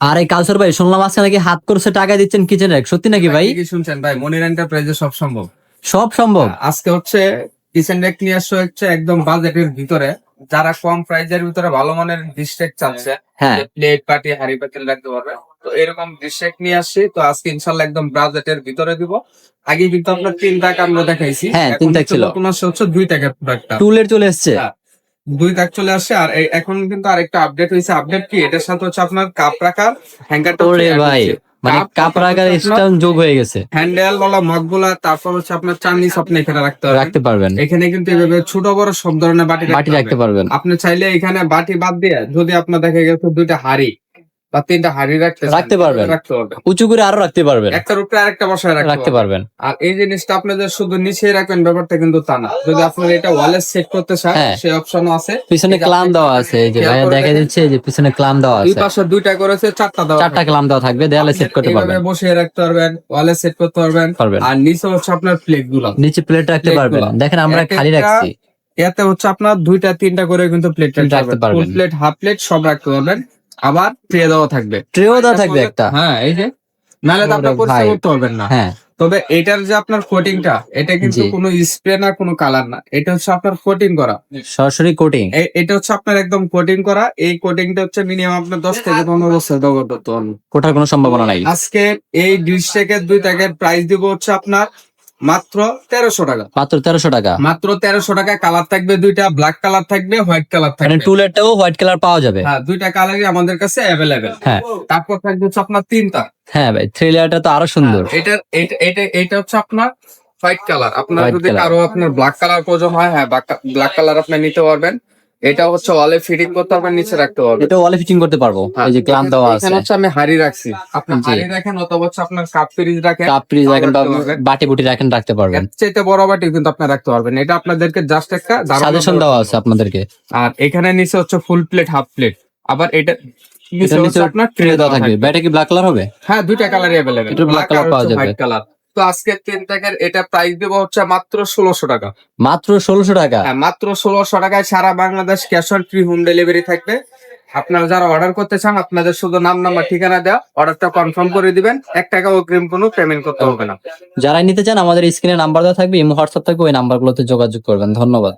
আর এই কালচার ভাই শুনলাম আজকে নাকি হাত করছে টাকা দিচ্ছেন কিচেন র্যাক সত্যি নাকি ভাই? কি শুনছেন ভাই মনির এন্টারপ্রাইজে সব সম্ভব। সব সম্ভব। আজকে হচ্ছে কিচেন রেক নিয়ে আসছে হচ্ছে একদম বাজেটের ভিতরে। যারা কম প্রাইজের ভিতরে ভালো মানের ডিস্ট্রেক চাচ্ছে হ্যাঁ। প্লেট পাটি হাড়ি পাতিল রাখতে পারবে। তো এরকম ডিস্ট্রেক নিয়ে আসছি তো আজকে ইনশাল্লাহ একদম বাজেটের ভিতরে দিব। আগে কিন্তু আপনার তিন টাকা আমরা দেখাইছি হ্যাঁ, তিন টাকা ছিল। আসছে হচ্ছে দুই টাকা প্রোডাক্টটা টুলের চলে এসছে। হ্যাঁ। দুই দাগ চলে আসছে আর এখন কিন্তু আরেকটা আপডেট হয়েছে। আপডেট কি? এটার সাথে হচ্ছে আপনার কাপ রাখার হ্যাঙ্গারটা ভাই মানে কাপ রাখার স্টান যোগ হয়ে গেছে। হ্যান্ডেল বলা মগগুলা তারপর হচ্ছে আপনার চাটনি আপনি এখানে রাখতে রাখতে পারবেন। এখানে কিন্তু এভাবে ছোট বড় সব ধরনের বাটি বাটি রাখতে পারবেন। আপনি চাইলে এখানে বাটি বাদ দিয়ে যদি আপনার দেখা গেছে দুইটা হাড়ি বা তিনটা হাড়ি রাখতে রাখতে পারবেন। রাখতে পারবেন উঁচু করে আরও রাখতে পারবেন। একটার উপরে আরেকটা বসায় রাখতে পারবেন। আর এই জিনিসটা আপনাদের শুধু নিচে রাখবেন ব্যাপারটা কিন্তু তা না। যদি আপনার এটা ওয়ালে সেট করতে চান হ্যাঁ। সেই অপশনও আছে। পিছনে ক্লাম দেওয়া আছে এই যে ভাইয়া দেখা যাচ্ছে যে পিছনে ক্লাম দেওয়া আছে। পাশে দুইটা করেছে চারটা দেওয়া চারটা ক্লাম দেওয়া থাকবে দেয়ালে সেট করতে পারবেন। বসিয়ে রাখতে পারবেন ওয়ালে সেট করতে পারবেন। আর নিচে হচ্ছে আপনার প্লেটগুলো নিচে প্লেট রাখতে পারবেন। দেখেন আমরা খালি রাখছি। এতে হচ্ছে আপনার দুইটা তিনটা করে কিন্তু প্লেট রাখতে পারবেন। পারবেন। ফুল প্লেট হাফ প্লেট সব রাখতে পারবেন। আবার ট্রে দেওয়া থাকবে। ট্রেও দেওয়া থাকবে একটা। হ্যাঁ এই যে নাহলে তো আপনি ওরে পরিষ্কার করতে পারবেন না। হ্যাঁ। তবে এটার যে আপনার কোটিংটা এটা কিন্তু কোনো স্প্রে না কোনো কালার না। এটা হচ্ছে আপনার কোটিং করা। সরাসরি কোটিং এটা হচ্ছে আপনার একদম কোটিং করা। এই কোটিংটা হচ্ছে মিনিমাম আপনার দশ থেকে পনেরো বছর পারবেন কোটার কোনো সম্ভাবনা নাই? আজকে এই ডিশ টেকের দুই টাকার প্রাইস দিব হচ্ছে আপনার মাত্র তেরোশো টাকা। মাত্র তেরোশো টাকা। মাত্র তেরোশো টাকা কালার থাকবে দুইটা ব্ল্যাক কালার থাকবে হোয়াইট কালার মানে থাকবে। টুলেরটাও হোয়াইট কালার পাওয়া যাবে। হ্যাঁ দুইটা কালারই আমাদের কাছে অ্যাভেলেবেল হ্যাঁ। তারপর থাকবে হচ্ছে আপনার তিনটা। হ্যাঁ ভাই থ্রি লেয়ারটা তো আরও সুন্দর। এটার এটা এটা এটা হচ্ছে আপনার হোয়াইট কালার আপনার যদি। কারও আপনার ব্ল্যাক কালার প্রয়োজন হয় হ্যাঁ ব্ল্যাক কালার আপনি নিতে পারবেন। এটা হচ্ছে ওয়ালে ফিটিং করতে পারবেন নিচে রাখতে পারবেন এটা ওয়ালে ফিটিং করতে পারব। এই যে ক্লাম দেওয়া আছে। এখানে হচ্ছে আমি হাড়ি রাখছি। আপনি হাড়ি রাখেন অথবা হচ্ছে আপনার কাপ ফ্রিজ রাখেন কাপ ফ্রিজ রাখেন। বাটি বুটি রাখেন রাখতে পারবেন। চাইতে বড় বাটি কিন্তু আপনি রাখতে পারবেন। এটা আপনাদেরকে জাস্ট একটা সাজেশন দেওয়া আছে আপনাদেরকে। আর এখানে নিচে হচ্ছে ফুল প্লেট হাফ প্লেট আবার এটা নিচে হচ্ছে আপনার ট্রে দেওয়া থাকবে। ব্যাটা কি ব্ল্যাক কালার হবে? হ্যাঁ দুইটা কালারই অ্যাভেলেবেল এটা black color পাওয়া যাবে। হোয়াইট কালার তো আজকে তিন টাকার এটা প্রাইস দেবো হচ্ছে মাত্র ষোলোশো টাকা। মাত্র ষোলোশো টাকা? হ্যাঁ মাত্র ষোলোশো টাকায় সারা Bangladesh cash on free home delivery থাকবে। আপনারা যারা অর্ডার করতে চান আপনাদের শুধু নাম নাম্বার ঠিকানা দেওয়া অর্ডারটা কনফার্ম করে দিবেন। এক টাকা অগ্রিম কোনো পেমেন্ট করতে হবে না। যারাই নিতে চান আমাদের স্ক্রিনে নাম্বার দেওয়া থাকবে ইমো হোয়াটসঅ্যাপ থাকবে ওই নাম্বারগুলোতে যোগাযোগ করবেন। ধন্যবাদ।